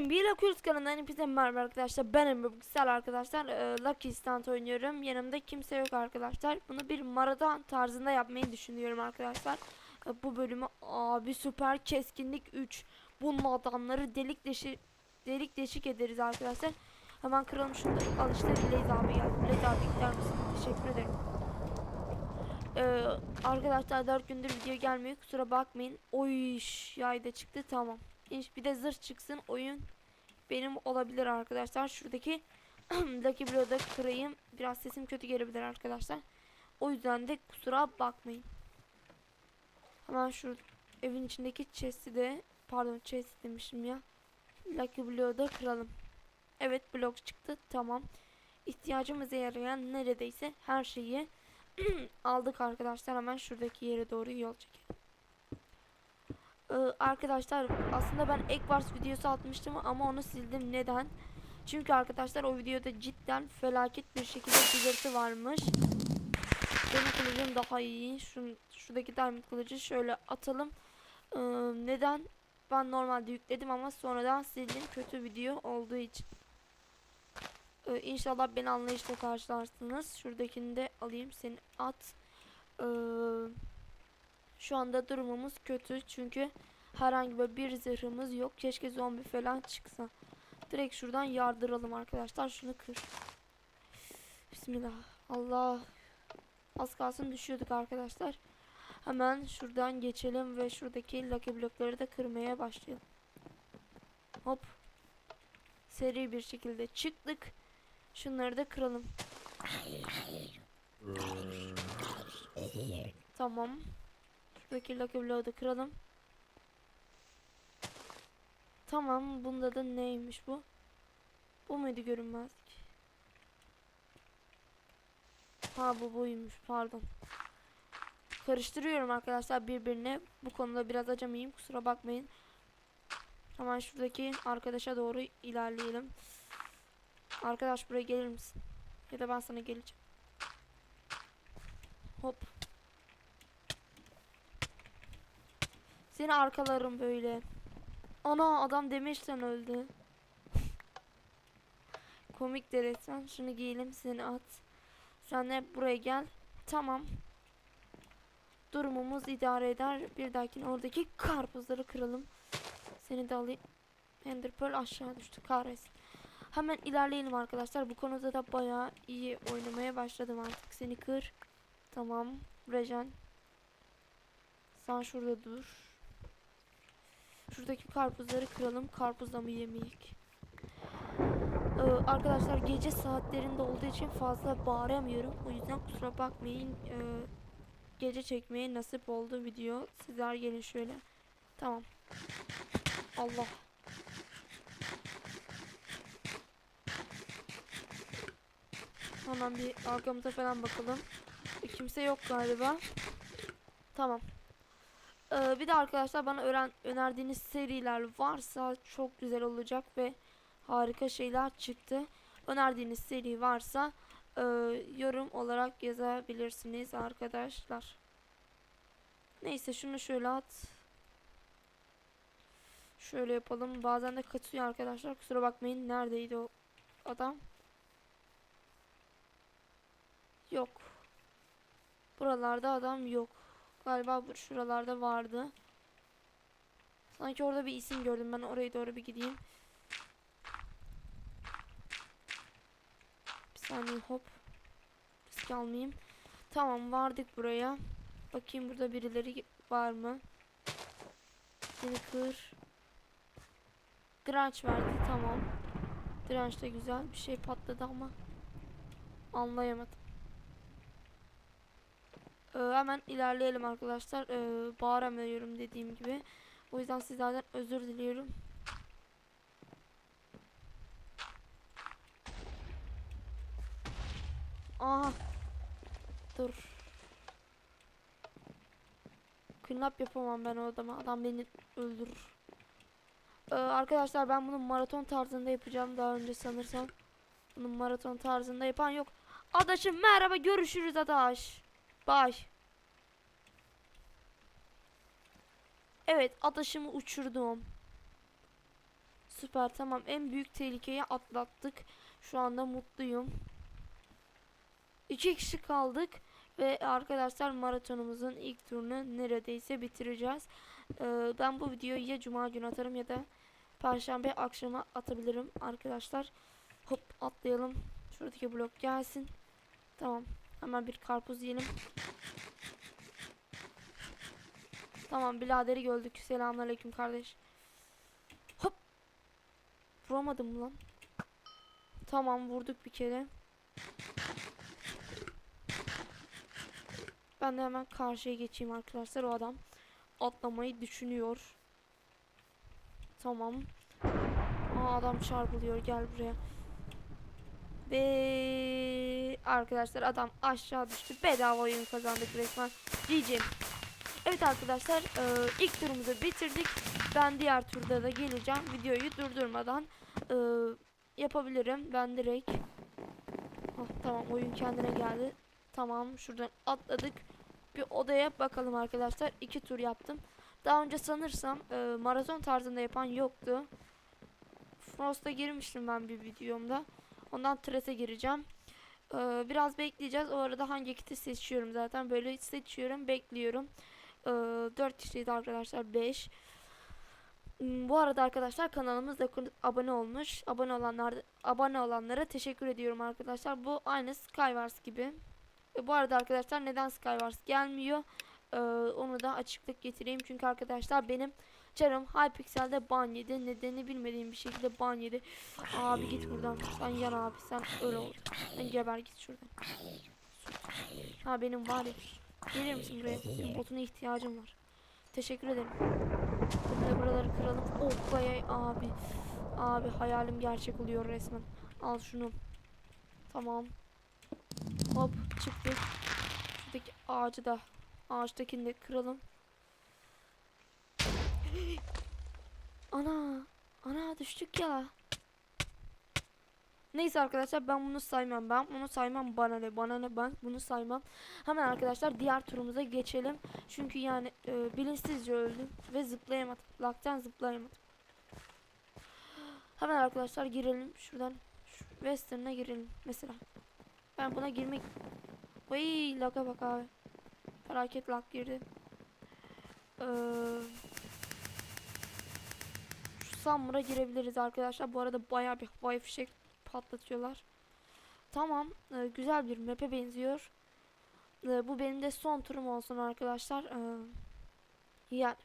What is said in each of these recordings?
NBA Oculus kanalından hepinize merhaba arkadaşlar. Ben Emre Bilgisayar arkadaşlar. Ee, Lucky Stunt oynuyorum. Yanımda kimse yok arkadaşlar. Bunu bir maraton tarzında yapmayı düşünüyorum arkadaşlar. Ee, bu bölümü abi süper keskinlik 3. Bunun adamları delik deşik delik deşik ederiz arkadaşlar. Hemen kıralım şunu. Al işte Blaze abi geldi. Blaze abi gider misin? Teşekkür ederim. Ee, arkadaşlar 4 gündür video gelmiyor. Kusura bakmayın. Oy yayda çıktı tamam. İnş bir de zırh çıksın oyun benim olabilir arkadaşlar. Şuradaki Lucky Blow'da kırayım. Biraz sesim kötü gelebilir arkadaşlar. O yüzden de kusura bakmayın. Hemen şu evin içindeki chest'i de pardon chest demişim ya. Lucky Blow'da kıralım. Evet blok çıktı. Tamam. İhtiyacımıza yarayan neredeyse her şeyi aldık arkadaşlar. Hemen şuradaki yere doğru yol çekelim. Ee, arkadaşlar aslında ben Ekvars videosu atmıştım ama onu sildim. Neden? Çünkü arkadaşlar o videoda cidden felaket bir şekilde belirti varmış. Benim kılıcım daha iyi. Şun, şuradaki diamond kılıcı şöyle atalım. Ee, neden? Ben normalde yükledim ama sonradan sildim. Kötü video olduğu için. Ee, inşallah beni anlayışla karşılarsınız. Şuradakini de alayım. Seni at. Ee, şu anda durumumuz kötü çünkü herhangi bir bir zırhımız yok. Keşke zombi falan çıksa. Direkt şuradan yardıralım arkadaşlar. Şunu kır. Bismillah. Allah. Az kalsın düşüyorduk arkadaşlar. Hemen şuradan geçelim ve şuradaki lucky blokları da kırmaya başlayalım. Hop. Seri bir şekilde çıktık. Şunları da kıralım. Tamam. Lucky Blow'u da kıralım. Tamam. Bunda da neymiş bu? Bu muydu görünmezlik? Ha bu buymuş. Pardon. Karıştırıyorum arkadaşlar birbirine. Bu konuda biraz acemiyim. Kusura bakmayın. Hemen şuradaki arkadaşa doğru ilerleyelim. Arkadaş buraya gelir misin? Ya da ben sana geleceğim. Hop. Seni arkalarım böyle. Ana adam demişten öldü. Komik de resmen. Şunu giyelim seni at. Sen de buraya gel. Tamam. Durumumuz idare eder. Bir dahakine oradaki karpuzları kıralım. Seni de alayım. Ender aşağı düştü. Kahretsin. Hemen ilerleyelim arkadaşlar. Bu konuda da bayağı iyi oynamaya başladım artık. Seni kır. Tamam. Rejen. Sen şurada dur. Şuradaki karpuzları kıralım. Karpuzla mı yemeyek? Ee, arkadaşlar gece saatlerinde olduğu için fazla bağıramıyorum. O yüzden kusura bakmayın. Ee, gece çekmeye nasip oldu video. Sizler gelin şöyle. Tamam. Allah. Hemen bir arkamıza falan bakalım. Kimse yok galiba. Tamam. Ee, bir de arkadaşlar bana öğren önerdiğiniz seriler varsa çok güzel olacak ve harika şeyler çıktı. Önerdiğiniz seri varsa e, yorum olarak yazabilirsiniz arkadaşlar. Neyse şunu şöyle at. Şöyle yapalım. Bazen de kaçıyor arkadaşlar. Kusura bakmayın. Neredeydi o adam? Yok. Buralarda adam yok. Galiba bu şuralarda vardı. Sanki orada bir isim gördüm. Ben oraya doğru bir gideyim. Bir saniye hop. Risk almayayım. Tamam vardık buraya. Bakayım burada birileri var mı? Seni kır. Direnç verdi tamam. Direnç de güzel. Bir şey patladı ama anlayamadım. Ee, hemen ilerleyelim arkadaşlar. Ee, bağıramıyorum dediğim gibi. O yüzden sizlerden özür diliyorum. Aha. Dur. Clean yapamam ben o adama. Adam beni öldürür. Ee, arkadaşlar ben bunu maraton tarzında yapacağım daha önce sanırsam. Bunu maraton tarzında yapan yok. Adaşım merhaba görüşürüz Adaş. Bye. Evet adaşımı uçurdum. süper tamam en büyük tehlikeyi atlattık. Şu anda mutluyum. İki kişi kaldık ve arkadaşlar maratonumuzun ilk turunu neredeyse bitireceğiz. Ee, ben bu videoyu ya cuma günü atarım ya da perşembe akşama atabilirim arkadaşlar. Hop atlayalım. Şuradaki blok gelsin. Tamam. Hemen bir karpuz yiyelim. Tamam biraderi gördük. Selamünaleyküm kardeş. Hop. Vuramadım lan. Tamam vurduk bir kere. Ben de hemen karşıya geçeyim arkadaşlar. O adam atlamayı düşünüyor. Tamam. Aa, adam çarpılıyor. Gel buraya. Ve arkadaşlar adam aşağı düştü. Bedava oyun kazandık resmen. GG. Evet arkadaşlar e, ilk turumuzu bitirdik. Ben diğer turda da geleceğim. Videoyu durdurmadan e, yapabilirim. Ben direkt Ah, tamam oyun kendine geldi. Tamam şuradan atladık. Bir odaya bakalım arkadaşlar. İki tur yaptım. Daha önce sanırsam e, maraton tarzında yapan yoktu. Frost'a girmiştim ben bir videomda. Ondan Thread'e gireceğim. Ee, biraz bekleyeceğiz. O arada hangi kiti seçiyorum zaten. Böyle seçiyorum, bekliyorum. Ee, 4 kişiydi arkadaşlar, 5. Hmm, Bu arada arkadaşlar kanalımızda abone olmuş. Abone olanlar abone olanlara teşekkür ediyorum arkadaşlar. Bu aynı Skywars gibi. E, bu arada arkadaşlar neden Skywars gelmiyor? Ee, onu da açıklık getireyim. Çünkü arkadaşlar benim Canım Hypixel'de ban yedi. Nedeni bilmediğim bir şekilde ban yedi. Abi git buradan. Sen yan abi. Sen öyle ol. Sen geber git şuradan. Ha benim var ya. Gelir misin buraya? Benim botuna ihtiyacım var. Teşekkür ederim. Şimdi buraları kıralım. Oh bay abi. Abi hayalim gerçek oluyor resmen. Al şunu. Tamam. Hop çıktık. Şuradaki ağacı da ağaçtakini de kıralım. Ana. Ana düştük ya. Neyse arkadaşlar ben bunu saymam. Ben bunu saymam bana ne bana ne ben bunu saymam. Hemen arkadaşlar diğer turumuza geçelim. Çünkü yani e, bilinçsizce öldüm ve zıplayamadım. Laktan zıplayamadım. Hemen arkadaşlar girelim şuradan. Şu Western'a girelim mesela. Ben buna girmek... Vay laka bak abi. Felaket lak girdi. Eee... Summer'a girebiliriz arkadaşlar. Bu arada bayağı bir havai fişek patlatıyorlar. Tamam. E, güzel bir map'e benziyor. E, bu benim de son turum olsun arkadaşlar. E, yani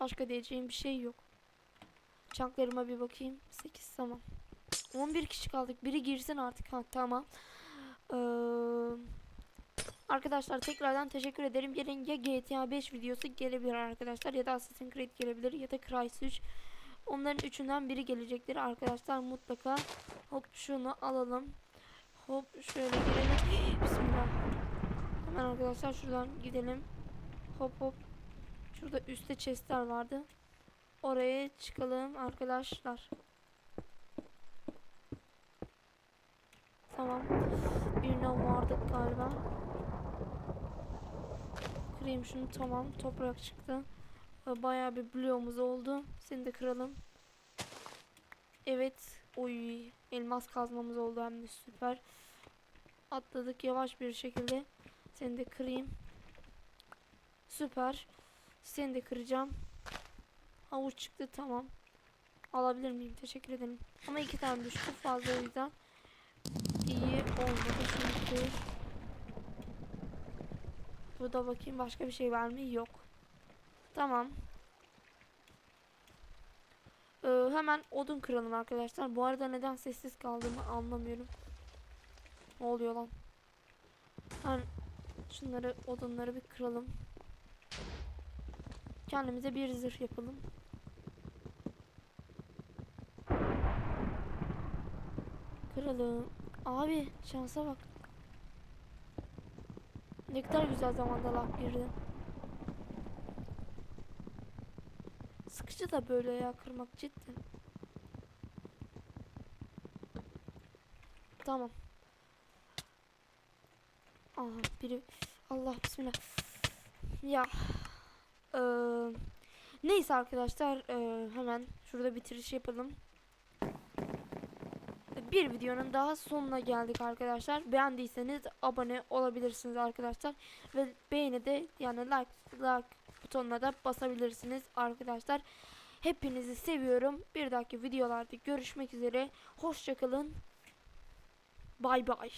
başka diyeceğim bir şey yok. Çanklarıma bir bakayım. 8 tamam. 11 kişi kaldık. Biri girsin artık. Ha tamam. Ee, arkadaşlar tekrardan teşekkür ederim. Yarın ya GTA 5 videosu gelebilir arkadaşlar ya da Assassin's Creed gelebilir ya da Crysis 3. Onların üçünden biri gelecektir arkadaşlar mutlaka. Hop şunu alalım. Hop şöyle girelim. Bismillah. Hemen arkadaşlar şuradan gidelim. Hop hop. Şurada üstte chestler vardı. Oraya çıkalım arkadaşlar. Tamam. Birine vardık galiba. Kırayım şunu tamam. Toprak çıktı. Bayağı bir bloğumuz oldu. Seni de kıralım. Evet. Oy. Elmas kazmamız oldu hem de süper. Atladık yavaş bir şekilde. Seni de kırayım. Süper. Seni de kıracağım. Havuç çıktı tamam. Alabilir miyim? Teşekkür ederim. Ama iki tane düştü fazla o yüzden. İyi olmadı. Kır. Burada bakayım başka bir şey var mı? Yok. Tamam. Ee, hemen odun kıralım arkadaşlar. Bu arada neden sessiz kaldığımı anlamıyorum. Ne oluyor lan? Hemen şunları odunları bir kıralım. Kendimize bir zırh yapalım. Kıralım. Abi şansa bak. Ne kadar güzel zamanda laf girdi. Sıkıcı da böyle ya kırmak cidden. Tamam. Aha biri Allah bismillah. Ya. Ee, neyse arkadaşlar ee, hemen şurada bitiriş yapalım. bir videonun daha sonuna geldik arkadaşlar. Beğendiyseniz abone olabilirsiniz arkadaşlar. Ve beğeni de yani like, like butonuna da basabilirsiniz arkadaşlar. Hepinizi seviyorum. Bir dahaki videolarda görüşmek üzere. Hoşçakalın. Bay bay.